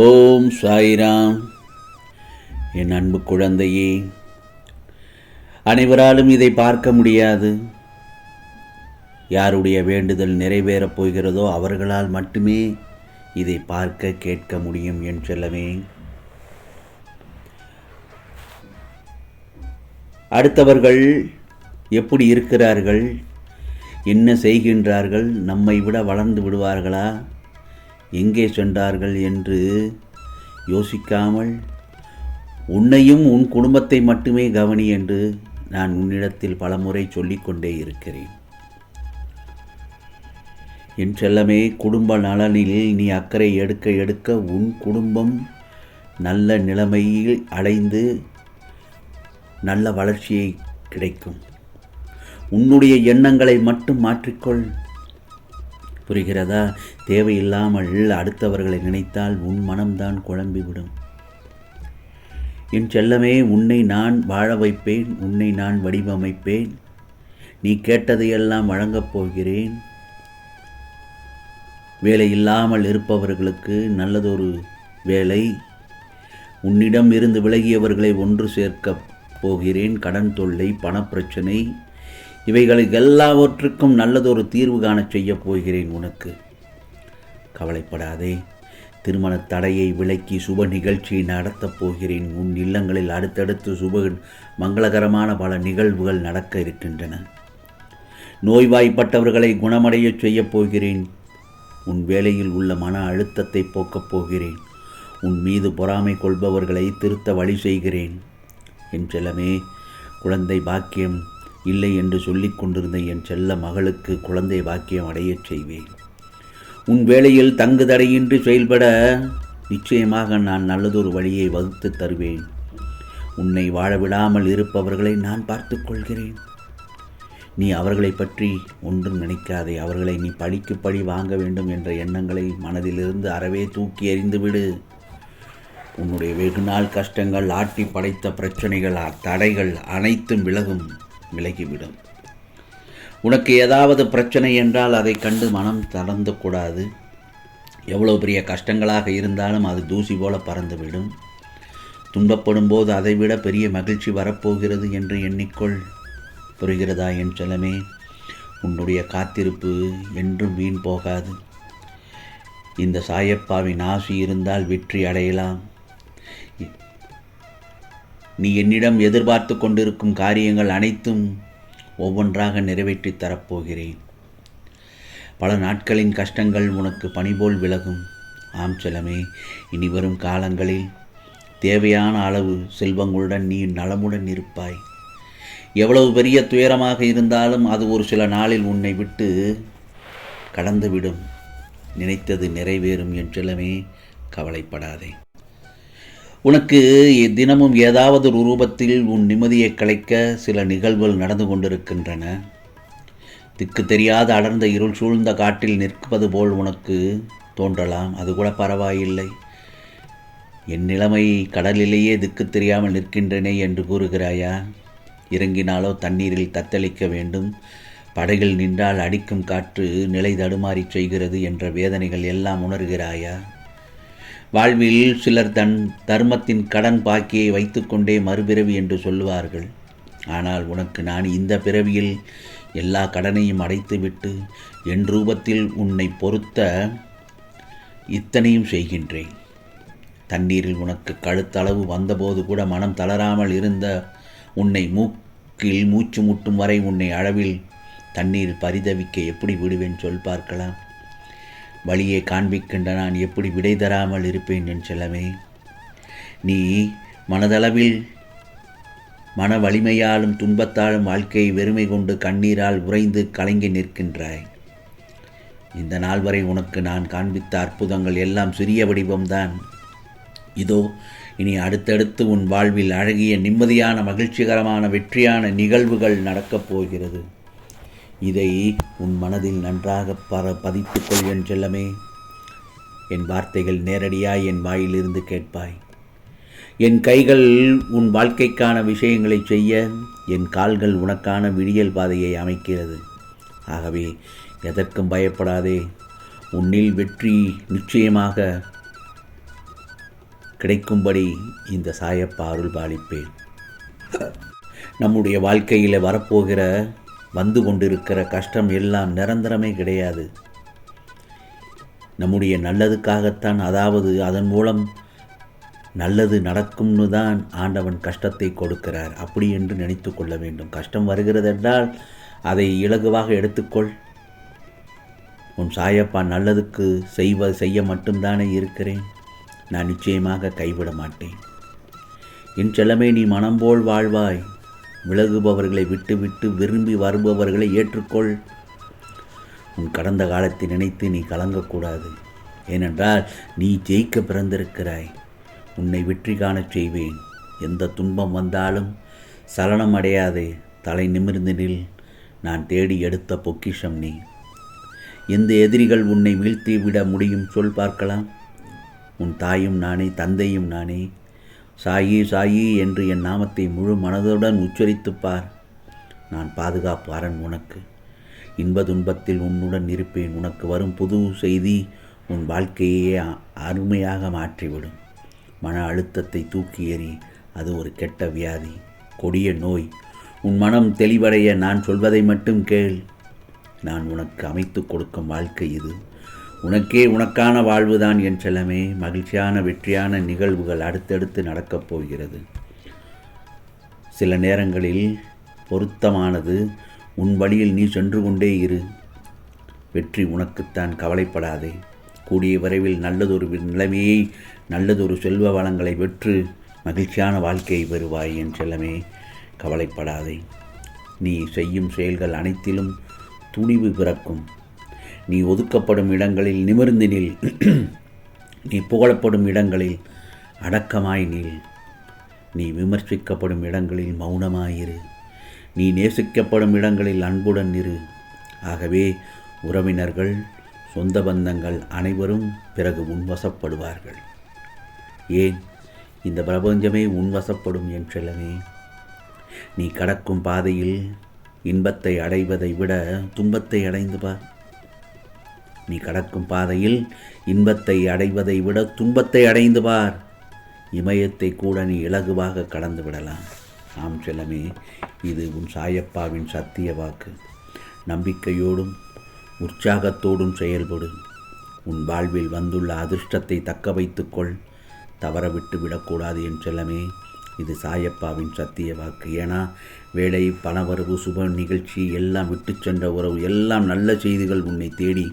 ஓம் சாய்ராம். என் அன்பு குழந்தையே அனைவராலும் இதை பார்க்க முடியாது. யாருடைய வேண்டுதல் நிறைவேறப் போகிறதோ அவர்களால் மட்டுமே இதை பார்க்க கேட்க முடியும் என் செல்லவே அடுத்தவர்கள் எப்படி இருக்கிறார்கள்? என்ன செய்கின்றார்கள்? நம்மை விட வளர்ந்து விடுவார்களா? எங்கே சென்றார்கள் என்று யோசிக்காமல் உன்னையும் உன் குடும்பத்தை மட்டுமே கவனி என்று நான் உன்னிடத்தில் பலமுறை சொல்லிக்கொண்டே இருக்கிறேன். என் செல்லமே குடும்ப நலனில் நீ அக்கறை எடுக்க எடுக்க உன் குடும்பம் நல்ல நிலைமையில் அடைந்து நல்ல வளர்ச்சியை கிடைக்கும். உன்னுடைய எண்ணங்களை மட்டும் மாற்றிக்கொள். புரிகிறதா? தேவையில்லாமல் அடுத்தவர்களை நினைத்தால் உன் மனம்தான் குழம்பிவிடும். என் செல்லமே உன்னை நான் வாழ வைப்பேன் உன்னை நான் வடிவமைப்பேன். நீ கேட்டதையெல்லாம் வழங்கப் போகிறேன். வேலை இல்லாமல் இருப்பவர்களுக்கு நல்லதொரு வேலை. உன்னிடம் இருந்து விலகியவர்களை ஒன்று சேர்க்கப் போகிறேன். கடன் தொல்லை பணப்பிரச்சனை இவைகளுக்கு எல்லாவற்றுக்கும் நல்லதொரு தீர்வு காணச் செய்யப் போகிறேன் உனக்கு. கவலைப்படாதே. திருமண தடையை விலக்கி சுப நிகழ்ச்சியை நடத்தப் போகிறேன். உன் இல்லங்களில் அடுத்தடுத்து சுப மங்களகரமான பல நிகழ்வுகள் நடக்க இருக்கின்றன. நோய்வாய்ப்பட்டவர்களை குணமடையச் செய்யப் போகிறேன். உன் வேலையில் உள்ள மன அழுத்தத்தை போக்கப் போகிறேன். உன் மீது பொறாமை கொள்பவர்களை திருத்த வழி செய்கிறேன். என் செல்லமே குழந்தை பாக்கியம் இல்லை என்று சொல்லிக் கொண்டிருந்த என் செல்ல மகளுக்கு குழந்தை பாக்கியம் அடையச் செய்வேன். உன் வேளையில் தங்கு தடையின்றி செயல்பட நிச்சயமாக நான் நல்லதொரு வழியை வகுத்து தருவேன். உன்னை வாழ விடாமல் இருப்பவர்களை நான் பார்த்து கொள்கிறேன். நீ அவர்களை பற்றி ஒன்றும் நினைக்காதே. அவர்களை நீ பழிக்கு பழி வாங்க வேண்டும் என்ற எண்ணங்களை மனதிலிருந்து அறவே தூக்கி எறிந்துவிடு. உன்னுடைய வெகுநாள் கஷ்டங்கள் ஆட்டி படைத்த பிரச்சனைகள் தடைகள் அனைத்தும் விலகும். விலகிவிடும். உனக்கு ஏதாவது பிரச்சனை என்றால் அதை கண்டு மனம் தளர்ந்து கூடாது. எவ்வளோ பெரிய கஷ்டங்களாக இருந்தாலும் அது தூசி போல பறந்துவிடும். துன்பப்படும் போது அதைவிட பெரிய மகிழ்ச்சி வரப்போகிறது என்று எண்ணிக்கொள். புரிகிறதா என் செலமே உன்னுடைய காத்திருப்பு என்றும் வீண் போகாது. இந்த சாயப்பாவின் ஆசி இருந்தால் வெற்றி அடையலாம். நீ என்னிடம் எதிர்பார்த்து கொண்டிருக்கும் காரியங்கள் அனைத்தும் ஒவ்வொன்றாக நிறைவேற்றித் தரப்போகிறேன். பல நாட்களின் கஷ்டங்கள் உனக்கு பணிபோல் விலகும். ஆம் செலமே இனி வரும் காலங்களில் தேவையான அளவு செல்வங்களுடன் நீ நலமுடன் இருப்பாய். எவ்வளவு பெரிய துயரமாக இருந்தாலும் அது ஒரு சில நாளில் உன்னை விட்டு கடந்துவிடும். நினைத்தது நிறைவேறும் என் செல்லமே கவலைப்படாதே. உனக்கு தினமும் ஏதாவது ஒரு ரூபத்தில் உன் நிம்மதியை கலைக்க சில நிகழ்வுகள் நடந்து கொண்டிருக்கின்றன. திக்கு தெரியாத அடர்ந்த இருள் சூழ்ந்த காட்டில் நிற்பது போல் உனக்கு தோன்றலாம். அது கூட பரவாயில்லை. என் நிலைமை கடலிலேயே திக்கு தெரியாமல் நிற்கின்றனே என்று கூறுகிறாயா? இறங்கினாலோ தண்ணீரில் தத்தளிக்க வேண்டும். படகில் நின்றால் அடிக்கும் காற்று நிலை தடுமாறி செய்கிறது என்ற வேதனைகள் எல்லாம் உணர்கிறாயா? வாழ்வில் சிலர் தன் தர்மத்தின் கடன் பாக்கியை வைத்துக்கொண்டே மறுபிறவி என்று சொல்லுவார்கள். ஆனால் உனக்கு நான் இந்த பிறவியில் எல்லா கடனையும் அடைத்துவிட்டு என் ரூபத்தில் உன்னை பொறுத்த இத்தனையும் செய்கின்றேன். தண்ணீரில் உனக்கு கழுத்தளவு வந்தபோது கூட மனம் தளராமல் இருந்த உன்னை மூக்கில் மூச்சு முட்டும் வரை உன்னை அளவில் தண்ணீர் பரிதவிக்க எப்படி விடுவேன் சொல் பார்க்கலாம். வழியை காண்பிக்கின்ற நான் எப்படி விடை தராமல் இருப்பேன் என் செல்லமே? நீ மனதளவில் மன வலிமையாலும் துன்பத்தாலும் வாழ்க்கையை வெறுமை கொண்டு கண்ணீரால் உறைந்து கலங்கி நிற்கின்றாய். இந்த நாள் வரை உனக்கு நான் காண்பித்த அற்புதங்கள் எல்லாம் சிறிய வடிவம்தான். இதோ இனி அடுத்தடுத்து உன் வாழ்வில் அழகிய நிம்மதியான மகிழ்ச்சிகரமான வெற்றியான நிகழ்வுகள் நடக்கப் போகிறது. இதை உன் மனதில் நன்றாக பர பதித்துக்கொள் கொள்வேன் செல்லமே. என் வார்த்தைகள் நேரடியாய் என் வாயிலிருந்து கேட்பாய். என் கைகள் உன் வாழ்க்கைக்கான விஷயங்களை செய்ய என் கால்கள் உனக்கான விடியல் பாதையை அமைக்கிறது. ஆகவே எதற்கும் பயப்படாதே. உன்னில் வெற்றி நிச்சயமாக கிடைக்கும்படி இந்த சாயப்பா அருள் பாலிப்பேன். நம்முடைய வாழ்க்கையில் வரப்போகிற வந்து கொண்டிருக்கிற கஷ்டம் எல்லாம் நிரந்தரமே கிடையாது. நம்முடைய நல்லதுக்காகத்தான் அதாவது அதன் மூலம் நல்லது நடக்கும்னு தான் ஆண்டவன் கஷ்டத்தை கொடுக்கிறார். அப்படி என்று நினைத்து கொள்ள வேண்டும். கஷ்டம் வருகிறது என்றால் அதை இலகுவாக எடுத்துக்கொள். உன் சாயப்பா நல்லதுக்கு செய்வ செய்ய மட்டும்தானே இருக்கிறேன். நான் நிச்சயமாக கைவிட மாட்டேன். என் செல்லமே நீ மனம் போல் வாழ்வாய். விலகுபவர்களை விட்டுவிட்டு விரும்பி வருபவர்களை ஏற்றுக்கொள். உன் கடந்த காலத்தை நினைத்து நீ கலங்கக்கூடாது. ஏனென்றால் நீ ஜெயிக்க பிறந்திருக்கிறாய். உன்னை வெற்றி காணச் செய்வேன். எந்த துன்பம் வந்தாலும் சலனம் அடையாதே. தலை நிமிர்ந்து நில். நான் தேடி எடுத்த பொக்கிஷம் நீ. எந்த எதிரிகள் உன்னை வீழ்த்தி விட முடியும்? சொல் பார்க்கலாம். உன் தாயும் நானே தந்தையும் நானே சாயி சாயி என்று என் நாமத்தை முழு மனதுடன் உச்சரித்துப்பார் நான் பாதுகாப்பாரன் உனக்கு. இன்ப துன்பத்தில் உன்னுடன் இருப்பேன். உனக்கு வரும் புது செய்தி உன் வாழ்க்கையே அருமையாக மாற்றிவிடும். மன அழுத்தத்தை தூக்கி எறி அது ஒரு கெட்ட வியாதி. கொடிய நோய். உன் மனம் தெளிவடைய நான் சொல்வதை மட்டும் கேள். நான் உனக்கு அமைத்து கொடுக்கும் வாழ்க்கை இது. உனக்கே உனக்கான வாழ்வுதான் என் செல்லமே. மகிழ்ச்சியான வெற்றியான நிகழ்வுகள் அடுத்தடுத்து நடக்கப் போகிறது. சில நேரங்களில் பொருத்தமானது உன் வழியில் நீ சென்று கொண்டே இரு. வெற்றி உனக்குத்தான் கவலைப்படாதே. கூடிய விரைவில் நல்லதொரு நிலைமையை நல்லதொரு செல்வ வளங்களை வெற்று மகிழ்ச்சியான வாழ்க்கையை பெறுவாய் என் செல்லமே. கவலைப்படாதே. நீ செய்யும் செயல்கள் அனைத்திலும் துணிவு பிறக்கும். நீ ஒதுக்கப்படும் இடங்களில் நிமிர்ந்து நில். நீ புகழப்படும் இடங்களில் அடக்கமாய் நில். நீ விமர்சிக்கப்படும் இடங்களில் மௌனமாயிரு நீ நேசிக்கப்படும் இடங்களில் அன்புடன் இரு. ஆகவே உறவினர்கள் சொந்த பந்தங்கள் அனைவரும் பிறகு உன்வசப்படுவார்கள் ஏன்? இந்த பிரபஞ்சமே உன்வசப்படும் என் செல்லமே நீ கடக்கும் பாதையில் இன்பத்தை அடைவதை விட துன்பத்தை அடைந்து பார் நீ கடக்கும் பாதையில் இன்பத்தை அடைவதை விட துன்பத்தை அடைந்து பார். இமயத்தை கூட நீ இலகுவாக கடந்து விடலாம். ஆம் செல்லமே இது உன் சாயப்பாவின் சத்திய வாக்கு. நம்பிக்கையோடும் உற்சாகத்தோடும் செயல்படு. உன் வாழ்வில் வந்துள்ள அதிர்ஷ்டத்தை தக்க வைத்துக்கொள். தவற விட்டு விடக்கூடாது என் செல்லமே இது சாயப்பாவின் சத்திய வாக்கு. ஏன்னா வேலை பணவரவு சுப நிகழ்ச்சி எல்லாம் விட்டு சென்ற உறவு எல்லாம் நல்ல செய்திகள் உன்னை தேடி